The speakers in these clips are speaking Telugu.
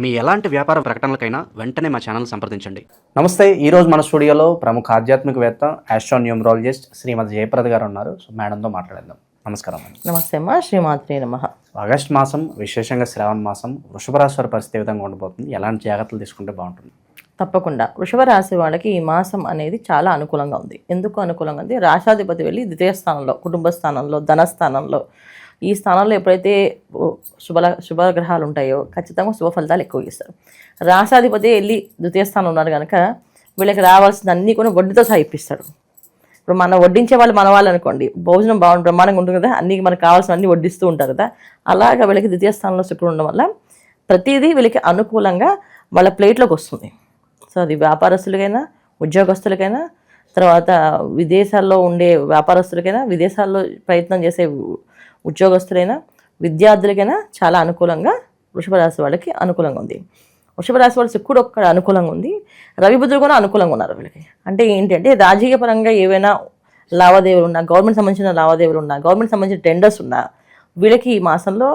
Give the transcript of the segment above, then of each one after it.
మీ ఎలాంటి వ్యాపార ప్రకటనలకైనా వెంటనే మా ఛానల్ సంప్రదించండి. నమస్తే ఈ రోజు మన స్టూడియోలో ప్రముఖ ఆధ్యాత్మికవేత్త ఆస్ట్రోన్యూమరాలజిస్ట్ శ్రీమతి జయప్రద గారు ఉన్నారు. సో మేడంతో మాట్లాడేద్దాం. నమస్కారం నమస్తే అమ్మా శ్రీమాత్రి నమ. ఆగస్ట్ మాసం విశేషంగా శ్రావణ మాసం వృషభ రాశి వారి పరిస్థితి విధంగా ఉండబోతుంది? ఎలాంటి జాగ్రత్తలు తీసుకుంటే బాగుంటుంది? తప్పకుండా. వృషభ రాశి వాళ్ళకి ఈ మాసం అనేది చాలా అనుకూలంగా ఉంది. ఎందుకు అనుకూలంగా ఉంది రాశాధిపతి వెళ్ళి ద్వితీయ స్థానంలో కుటుంబ స్థానంలో ధనస్థానంలో ఈ స్థానంలో ఎప్పుడైతే శుభ శుభగ్రహాలు ఉంటాయో ఖచ్చితంగా శుభ ఫలితాలు ఎక్కువ ఇస్తారు. రాసాధిపతి వెళ్ళి ద్వితీయ స్థానం ఉన్నారు కనుక వీళ్ళకి రావాల్సిన అన్నీ కూడా వడ్డీతో సాగిపిస్తాడు ఇప్పుడు మనం వడ్డించే వాళ్ళు మన వాళ్ళు అనుకోండి భోజనం బాగుంటుంది బ్రహ్మాండంగా ఉంటుంది కదా అన్ని మనకు కావాల్సిన అన్నీ వడ్డిస్తూ ఉంటారు కదా అలాగా వీళ్ళకి ద్వితీయ స్థానంలో శుక్రుడు ఉండడం వల్ల ప్రతిదీ వీళ్ళకి అనుకూలంగా వాళ్ళ ప్లేట్లోకి వస్తుంది. సో అది వ్యాపారస్తులకైనా ఉద్యోగస్తులకైనా తర్వాత విదేశాల్లో ఉండే వ్యాపారస్తులకైనా విదేశాల్లో ప్రయత్నం చేసే ఉద్యోగస్తులైనా విద్యార్థులకైనా చాలా అనుకూలంగా వృషభ రాశి వాళ్ళకి అనుకూలంగా ఉంది. వృషభ రాశి వాళ్ళ శుక్రుడు ఒక్కడ అనుకూలంగా ఉంది. రవి బుధుడు కూడా అనుకూలంగా ఉన్నారు వీళ్ళకి. అంటే ఏంటంటే రాజకీయ పరంగా ఏవైనా లావాదేవీలు ఉన్నా గవర్నమెంట్ సంబంధించిన లావాదేవీలు ఉన్నా గవర్నమెంట్ సంబంధించిన టెండర్స్ ఉన్నా వీళ్ళకి ఈ మాసంలో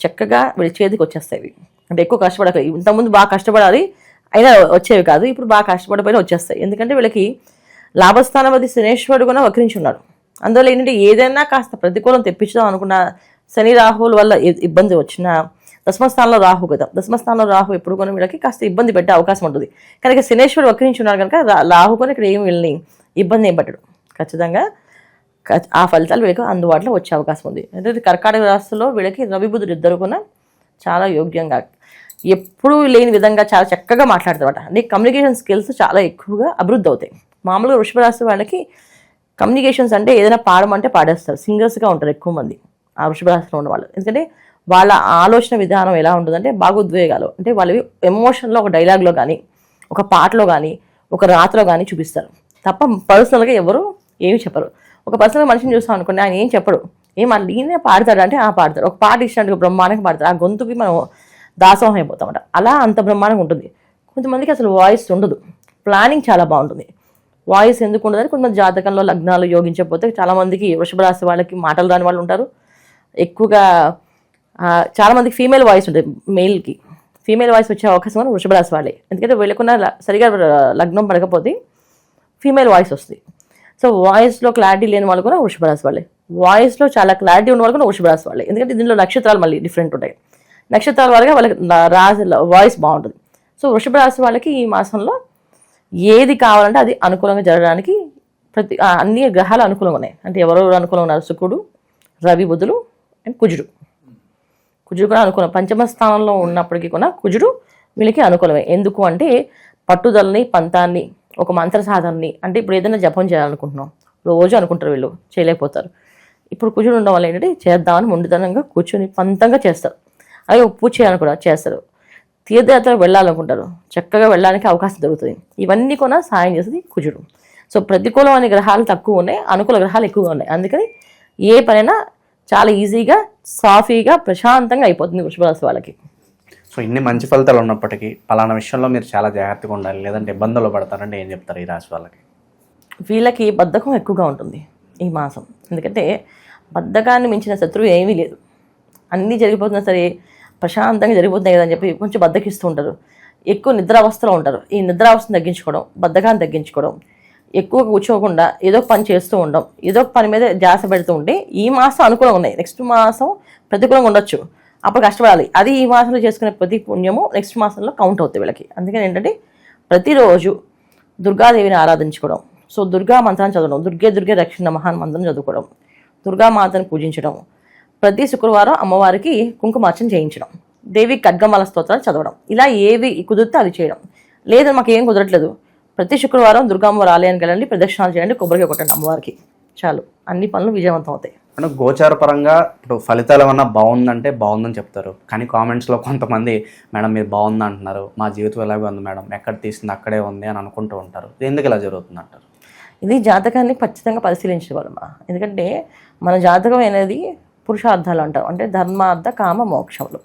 చక్కగా వీళ్ళ చేతికి వచ్చేస్తాయి అంటే ఎక్కువ కష్టపడక ఇంతకుముందు బాగా కష్టపడాలి అయినా వచ్చేవి కాదు ఇప్పుడు బాగా కష్టపడిపోయినా వచ్చేస్తాయి. ఎందుకంటే వీళ్ళకి లాభస్థానపతి శనేశ్వరుడు కూడా వక్రించి ఉన్నాడు అందువల్ల ఏంటంటే ఏదైనా కాస్త ప్రతికూలం తెప్పించుదాం అనుకున్న శని రాహువుల వల్ల ఇబ్బంది వచ్చినా దశమస్థానంలో రాహు కదా దశమస్థానంలో రాహు ఎప్పుడు కూడా వీళ్ళకి కాస్త ఇబ్బంది పెట్టే అవకాశం ఉంటుంది. కనుక శనేశ్వరుడు వక్రించి ఉన్నారు కనుక రా- రాహు కూడా ఇక్కడ ఏమి వీళ్ళని ఇబ్బంది ఏం పెట్టడు. ఖచ్చితంగా ఆ ఫలితాలు వీళ్ళకి అందుబాటులో వచ్చే అవకాశం ఉంది. అంటే కర్కాటక రాశిలో వీళ్ళకి రవిబుధుడు ఇద్దరు కూడా చాలా యోగ్యంగా ఎప్పుడూ లేని విధంగా చాలా చక్కగా మాట్లాడతారట నీ కమ్యూనికేషన్ స్కిల్స్ చాలా ఎక్కువగా అభివృద్ధి అవుతాయి. మామూలుగా వృషభ రాశి వాళ్ళకి కమ్యూనికేషన్స్ అంటే ఏదైనా పాడమంటే పాడేస్తారు. సింగర్స్గా ఉంటారు ఎక్కువ మంది. ఆ వృషభరాశిలో ఉన్న వాళ్ళు. ఎందుకంటే వాళ్ళ ఆలోచన విధానం ఎలా ఉంటుందంటే భాగోద్వేగాలు అంటే వాళ్ళవి ఎమోషన్లో ఒక డైలాగ్లో కానీ ఒక పాటలో కానీ ఒక రాతలో కానీ చూపిస్తారు. తప్ప పర్సనల్గా ఎవరు ఏమి చెప్పరు. ఒక పర్సనల్ మనిషిని చూస్తాం అనుకోండి ఆయన ఏం చెప్పడు. ఏం అట్లా ఈయనే పాడతాడు అంటే ఆ పాడతాడు. ఒక పాట ఇచ్చినట్టుగా బ్రహ్మాండంగా పాడతారు ఆ గొంతుకి మనం దాసోహం అయిపోతామట అలా అంత బ్రహ్మాండంగా ఉంటుంది. కొంతమందికి అసలు వాయిస్ ఉండదు. ప్లానింగ్ చాలా బాగుంటుంది. వాయిస్ ఎందుకు ఉండదని కొంతమంది జాతకంలో లగ్నాలు యోగించకపోతే చాలామందికి వృషభ రాశి వాళ్ళకి మాటలు రాని వాళ్ళు ఉంటారు. ఎక్కువగా చాలామందికి ఫీమేల్ వాయిస్ ఉంటుంది మెయిల్కి ఫీమేల్ వాయిస్ వచ్చే అవకాశం కూడా వృషభ రాశి వాళ్ళే. ఎందుకంటే వీళ్ళకున్న సరిగా లగ్నం పడకపోతే ఫీమేల్ వాయిస్ వస్తుంది. సో వాయిస్లో క్లారిటీ లేని వాళ్ళు కూడా వృషభ రాశి వాళ్ళే. వాయిస్లో చాలా క్లారిటీ ఉన్న వాళ్ళు కూడా వృషభ రాశి వాళ్ళే. ఎందుకంటే దీనిలో నక్షత్రాలు మళ్ళీ డిఫరెంట్ ఉంటాయి. నక్షత్రాల వాళ్ళగా వాళ్ళకి రాశి వాయిస్ బాగుంటుంది. సో వృషభ రాశి వాళ్ళకి ఈ మాసంలో ఏది కావాలంటే అది అనుకూలంగా జరగడానికి ప్రతి అన్ని గ్రహాలు అనుకూలంగా ఉన్నాయి అంటే ఎవరెవరు అనుకూలంగా ఉన్నారు? శుకుడు రవి బుధులు అండ్ కుజుడు. కుజుడు కూడా అనుకూలం. పంచమ స్థానంలో ఉన్నప్పటికీ కూడా కుజుడు వీళ్ళకి అనుకూలమే. ఎందుకు అంటే పట్టుదలని పంతాన్ని ఒక మంత్ర సాధనని అంటే ఇప్పుడు ఏదైనా జపం చేయాలనుకుంటున్నాం. రోజు అనుకుంటారు వీళ్ళు చేయలేకపోతారు. ఇప్పుడు కుజుడు ఉండడం వల్ల ఏంటంటే చేద్దామని ముందుతనంగా కూర్చొని పంతంగా చేస్తారు. అలాగే ఉప్పు పూజ చేయాలని కూడా చేస్తారు. తీర్థయాత్రకు వెళ్ళాలనుకుంటారు. చక్కగా వెళ్ళడానికి అవకాశం దొరుకుతుంది. ఇవన్నీ కూడా సాయం చేసేది కుజుడు. సో ప్రతికూలం అనే గ్రహాలు తక్కువ ఉన్నాయి. అనుకూల గ్రహాలు ఎక్కువగా ఉన్నాయి. అందుకని ఏ పనైనా చాలా ఈజీగా సాఫీగా ప్రశాంతంగా అయిపోతుంది వృషభ రాశి వాళ్ళకి. సో ఇన్ని మంచి ఫలితాలు ఉన్నప్పటికీ పలానా విషయంలో మీరు చాలా జాగ్రత్తగా ఉండాలి. లేదంటే ఇబ్బందులు పడతారంటే ఏం చెప్తారు ఈ రాశి వాళ్ళకి? వీళ్ళకి బద్ధకం ఎక్కువగా ఉంటుంది ఈ మాసం. ఎందుకంటే బద్ధకాన్ని మించిన శత్రువు ఏమీ లేదు. అన్నీ జరిగిపోతున్నా సరే ప్రశాంతంగా జరిగిపోతుంది కదా అని చెప్పి కొంచెం బద్దకిస్తూ ఉంటారు. ఎక్కువ నిద్రావస్థలో ఉంటారు. ఈ నిద్రావస్థను తగ్గించుకోవడం బద్ధకాన్ని తగ్గించుకోవడం ఎక్కువ కూర్చోకుండా ఏదో ఒక పని చేస్తూ ఉండడం ఏదో ఒక పని మీద ధ్యాస పెడుతూ ఉంటే ఈ మాసం అనుకూలంగా ఉన్నాయి. నెక్స్ట్ మాసం ప్రతికూలంగా ఉండొచ్చు. అప్పుడు కష్టపడాలి. అది ఈ మాసంలో చేసుకునే ప్రతి పుణ్యము నెక్స్ట్ మాసంలో కౌంట్ అవుతుంది వీళ్ళకి. అందుకని ఏంటంటే ప్రతిరోజు దుర్గాదేవిని ఆరాధించుకోవడం. సో దుర్గా మంత్రాన్ని చదవడం దుర్గే దుర్గే రక్షణ మహాన్ మంత్రం చదువుకోవడం దుర్గామాతను పూజించడం ప్రతి శుక్రవారం అమ్మవారికి కుంకుమార్చన చేయించడం. దేవి ఖడ్గమాల స్తోత్రాలు చదవడం. ఇలా ఏవి కుదిరితే అవి చేయడం. లేదు మాకు ఏం కుదరట్లేదు. ప్రతి శుక్రవారం దుర్గామ్మవారి ఆలయానికి వెళ్ళండి ప్రదక్షిణాలు చేయండి కొబ్బరికాయ కొట్టండి అమ్మవారికి. చాలు. అన్ని పనులు విజయవంతం అవుతాయి. అంటే గోచార పరంగా ఇప్పుడు ఫలితాలు ఏమన్నా బాగుందంటే బాగుందని చెప్తారు. కానీ కామెంట్స్లో కొంతమంది మేడం మీరు బాగుంది? అంటున్నారు. మా జీవితం ఎలాగే ఉంది మేడం? ఎక్కడ తీసింది? అక్కడే ఉంది అని అనుకుంటూ ఉంటారు. ఎందుకు ఇలా జరుగుతుంది అంటారు? ఇది జాతకాన్ని ఖచ్చితంగా పరిశీలించగలమా ఎందుకంటే మన జాతకం అనేది పురుషార్థాలు అంటారు అంటే ధర్మార్థ కామ మోక్షములు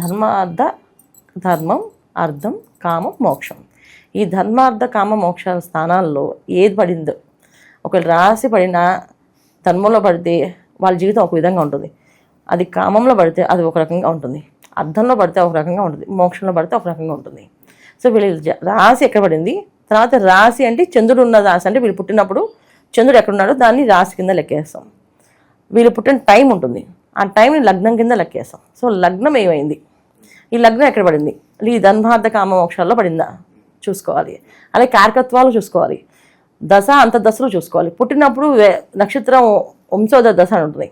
ధర్మార్థ ధర్మం అర్థం కామం మోక్షం. ఈ ధర్మార్థ కామ మోక్ష స్థానాల్లో ఏది పడిందో ఒకవేళ రాసి పడిన ధర్మంలో పడితే వాళ్ళ జీవితం ఒక విధంగా ఉంటుంది. అది కామంలో పడితే అది ఒక రకంగా ఉంటుంది. అర్థంలో పడితే ఒక రకంగా ఉంటుంది. మోక్షంలో పడితే ఒక రకంగా ఉంటుంది. సో వీళ్ళ రాశి ఎక్కడ పడింది? తర్వాత రాశి అంటే చంద్రుడు ఉన్న రాశి. అంటే వీళ్ళు పుట్టినప్పుడు చంద్రుడు ఎక్కడున్నాడో దాన్ని రాశి కింద లెక్కేస్తాం. వీళ్ళు పుట్టిన టైం ఉంటుంది. ఆ టైంని లగ్నం కింద లెక్కేస్తాం. సో లగ్నం ఏమైంది? ఈ లగ్నం ఎక్కడ పడింది? ఈ ధన్వార్థ కామ మోక్షాల్లో పడిందా? చూసుకోవాలి. అలాగే కారకత్వాలు చూసుకోవాలి. దశ అంత దశలు చూసుకోవాలి. పుట్టినప్పుడు వే- నక్షత్రం వంశోద దశ అని ఉంటుంది.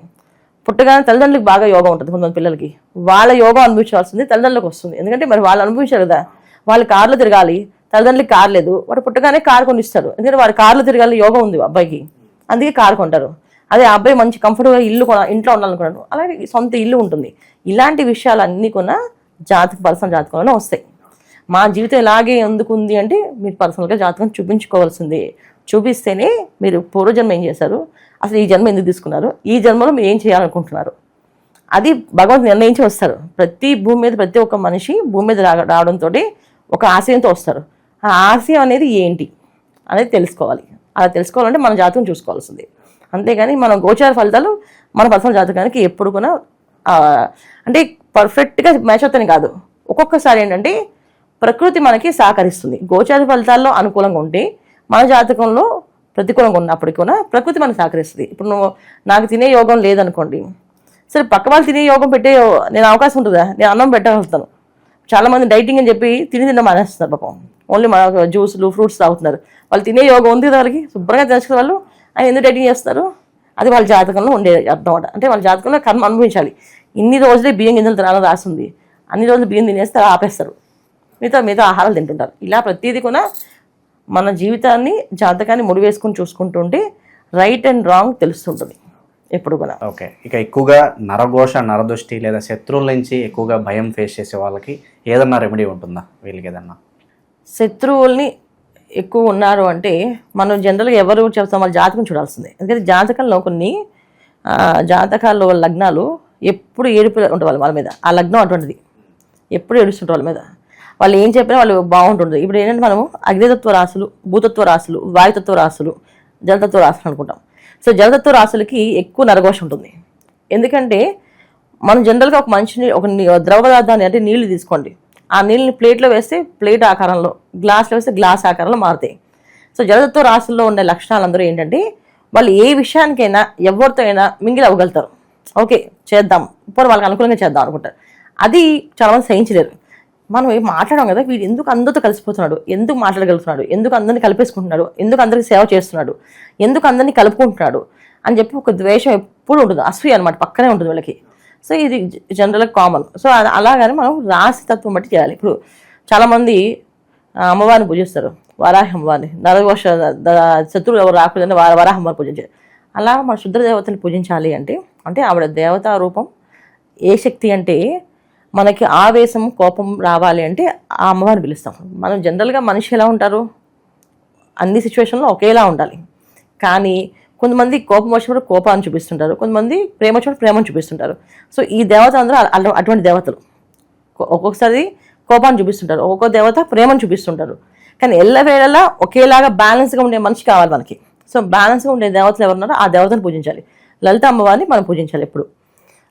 పుట్టగానే తల్లిదండ్రులకు బాగా యోగం ఉంటుంది కొంతమంది పిల్లలకి. వాళ్ళ యోగం అనుభవించాల్సింది తల్లిదండ్రులకు వస్తుంది. ఎందుకంటే మరి వాళ్ళు అనుభవించారు కదా. వాళ్ళు కార్లు తిరగాలి. తల్లిదండ్రులకి కార్ లేదు. వాడు పుట్టగానే కారు కొనిస్తారు. ఎందుకంటే వాడు కార్లు తిరగాలి యోగం ఉంది అబ్బాయికి. అందుకే కారు కొంటారు. అదే ఆ అబ్బాయి మంచి కంఫర్టబుల్గా ఇల్లు కొన ఇంట్లో ఉండాలనుకున్నాడు. అలాగే సొంత ఇల్లు ఉంటుంది. ఇలాంటి విషయాలన్నీ కూడా జాతక పర్సనల్ జాతకంలోనే వస్తాయి. మా జీవితం ఇలాగే ఎందుకుంది అంటే మీరు పర్సనల్గా జాతకం చూపించుకోవాల్సింది. చూపిస్తేనే మీరు పూర్వజన్మ ఏం చేశారు? అసలు ఈ జన్మ ఎందుకు తీసుకున్నారు? ఈ జన్మలో మీరు ఏం చేయాలనుకుంటున్నారు? అది భగవంతుడు నిర్ణయించి వస్తారు. ప్రతి భూమి మీద ప్రతి ఒక్క మనిషి భూమి మీద రా రావడంతో ఒక ఆశయంతో వస్తారు. ఆ ఆశయం అనేది ఏంటి అనేది తెలుసుకోవాలి. అలా తెలుసుకోవాలంటే మన జాతకం చూసుకోవాల్సింది. అంతేగాని మనం గోచార ఫలితాలు మన పర్సనల్ జాతకానికి ఎప్పుడు కూడా అంటే పర్ఫెక్ట్గా మ్యాచ్ అవుతాయి కాదు. ఒక్కొక్కసారి ఏంటంటే ప్రకృతి మనకి సహకరిస్తుంది. గోచార ఫలితాల్లో అనుకూలంగా ఉంటే మన జాతకంలో ప్రతికూలంగా ఉన్నప్పటికీ కూడా ప్రకృతి మనకు సహకరిస్తుంది. ఇప్పుడు నువ్వు నాకు తినే యోగం లేదనుకోండి సరే పక్క వాళ్ళు తినే యోగం పెట్టే నేను అవకాశం ఉంటుందా? నేను అన్నం పెట్టగలుగుతాను. చాలామంది డైటింగ్ అని చెప్పి తిని తిన్న మానేస్తున్నారు పాపం. ఓన్లీ మన జ్యూస్లు ఫ్రూట్స్ తాగుతున్నారు. వాళ్ళు తినే యోగం ఉంది కదా వాళ్ళకి? శుభ్రంగా తెలుసుకున్న వాళ్ళు ఆయన ఎందుకు డైటింగ్ చేస్తారు? అది వాళ్ళ జాతకంలో ఉండే అర్థం అంటే వాళ్ళ జాతకంలో కర్మ అనుభవించాలి. ఇన్ని రోజులే బియ్యం గింజలు తినాలని రాసింది. అన్ని రోజులు బియ్యం తినేస్తే ఆపేస్తారు. మిగతా మిగతా ఆహారాలు తింటుంటారు. ఇలా ప్రతిదీ కూడా మన జీవితాన్ని జాతకాన్ని ముడివేసుకుని చూసుకుంటుంటే రైట్ అండ్ రాంగ్ తెలుస్తుంటుంది. ఎప్పుడు కూడా. ఓకే. ఇక ఎక్కువగా నరఘోష నరదృష్టి లేదా శత్రువుల నుంచి ఎక్కువగా భయం ఫేస్ చేసే వాళ్ళకి ఏదన్నా రెమెడీ ఉంటుందా? వీళ్ళకి ఏదన్నా? శత్రువుల్ని ఎక్కువ ఉన్నారు అంటే మనం జనరల్గా ఎవరు చెప్తాం వాళ్ళ జాతకం చూడాల్సిందే. ఎందుకంటే జాతకంలో కొన్ని జాతకాల్లో లగ్నాలు ఎప్పుడు ఏడుపు ఉంటుంది వాళ్ళ మీద. ఆ లగ్నం అటువంటిది. ఎప్పుడు ఏడుస్తుంటారు వాళ్ళ మీద. వాళ్ళు ఏం చెప్పినా వాళ్ళు బాగుంటుంది ఇప్పుడు ఏంటంటే మనము అగ్నితత్వ రాశులు భూతత్వ రాశులు వాయుతత్వ రాశులు జలతత్వ రాశులు అనుకుంటాం. సో జలతత్వ రాసులకి ఎక్కువ నరఘోష ఉంటుంది. ఎందుకంటే మనం జనరల్గా ఒక మనిషిని ఒక ద్రవ పదార్థాన్ని అంటే నీళ్ళు తీసుకోండి. ఆ నీళ్ళని ప్లేట్లో వేస్తే ప్లేట్ ఆకారంలో గ్లాస్లో వేస్తే గ్లాస్ ఆకారంలో మారుతాయి. సో జలతత్వ రాశుల్లో ఉండే లక్షణాలు అందరూ ఏంటంటే వాళ్ళు ఏ విషయానికైనా ఎవరితో అయినా మింగిలి అవ్వగలుగుతారు. ఓకే చేద్దాం. ఇప్పుడు వాళ్ళకి అనుకూలంగా చేద్దాం అనుకుంటారు. అది చాలామంది సహించలేరు. మనం ఏం మాట్లాడడం కదా వీడు ఎందుకు అందరితో కలిసిపోతున్నాడు? ఎందుకు మాట్లాడగలుగుతున్నాడు? ఎందుకు అందరిని కలిపేసుకుంటున్నాడు? ఎందుకు అందరికి సేవ చేస్తున్నాడు? ఎందుకు అందరినీ కలుపుకుంటున్నాడు? అని చెప్పి ఒక ద్వేషం ఎప్పుడు ఉంటుంది. అసూయ అనమాట పక్కనే ఉంటుంది వీళ్ళకి. సో ఇది జనరల్ కామన్ సో అలాగని మనం రాశి తత్వం బట్టి చేయాలి. ఇప్పుడు చాలామంది అమ్మవారిని పూజిస్తారు. వరాహి అమ్మవారిని. నరఘోష శత్రువులు ఎవరు రాకూడదని వా- వరాహ అమ్మవారిని పూజించారు అలా మన శుద్ర దేవతని పూజించాలి అంటే అంటే ఆవిడ దేవతా రూపం ఏ శక్తి అంటే మనకి ఆవేశం కోపం రావాలి అంటే ఆ అమ్మవారిని పిలుస్తాం. మనం జనరల్గా మనిషి ఎలా ఉంటారు? అన్ని సిచ్యువేషన్లో ఒకేలా ఉండాలి. కానీ కొంతమంది కోపం వచ్చినప్పుడు కోపాన్ని చూపిస్తుంటారు కొంతమంది ప్రేమ వచ్చినప్పుడు ప్రేమను చూపిస్తుంటారు. సో ఈ దేవత అందరూ అటువంటి దేవతలు. ఒక్కొక్కసారి కోపాన్ని చూపిస్తుంటారు ఒక్కొక్క దేవత ప్రేమను చూపిస్తుంటారు. కానీ ఎల్లవేళలా ఒకేలాగా బ్యాలెన్స్గా ఉండే మనిషి కావాలి మనకి. సో బ్యాలెన్స్గా ఉండే దేవతలు ఎవరున్నారో ఆ దేవతను పూజించాలి. లలిత అమ్మవారిని మనం పూజించాలి ఎప్పుడు.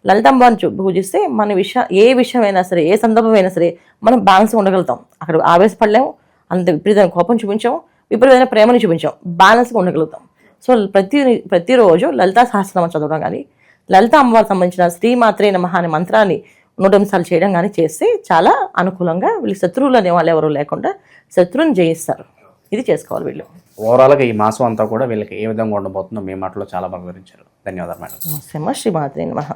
లలిత అమ్మవారిని చూ- పూజిస్తే మన విషయం ఏ విషయమైనా సరే ఏ సందర్భమైనా సరే మనం బ్యాలెన్స్గా ఉండగలుగుతాం. అక్కడ ఆవేశపడలేము అంత విపరీతమైన కోపం చూపించాము విపరీతమైన ప్రేమని చూపించాం బ్యాలెన్స్గా ఉండగలుగుతాం. సో ప్రతి ప్రతిరోజు లలితా సహస్రనామం చదవడం కానీ లలిత అమ్మవారికి సంబంధించిన శ్రీమాత్రే నమః అనే మంత్రాన్ని నూట నిమిషాలు చేయడం కానీ చేస్తే చాలా అనుకూలంగా వీళ్ళు శత్రువులు అనే వాళ్ళు ఎవరు లేకుండా శత్రువుని జయిస్తారు. ఇది చేసుకోవాలి వీళ్ళు. ఓవరాల్గా ఈ మాసం అంతా కూడా వీళ్ళకి ఏ విధంగా ఉండబోతుందో మీ మాటలో చాలా బాగా వివరించారు. ధన్యవాదాలు మేడం. నమస్తే అమ్మ శ్రీమాత్రే నమః.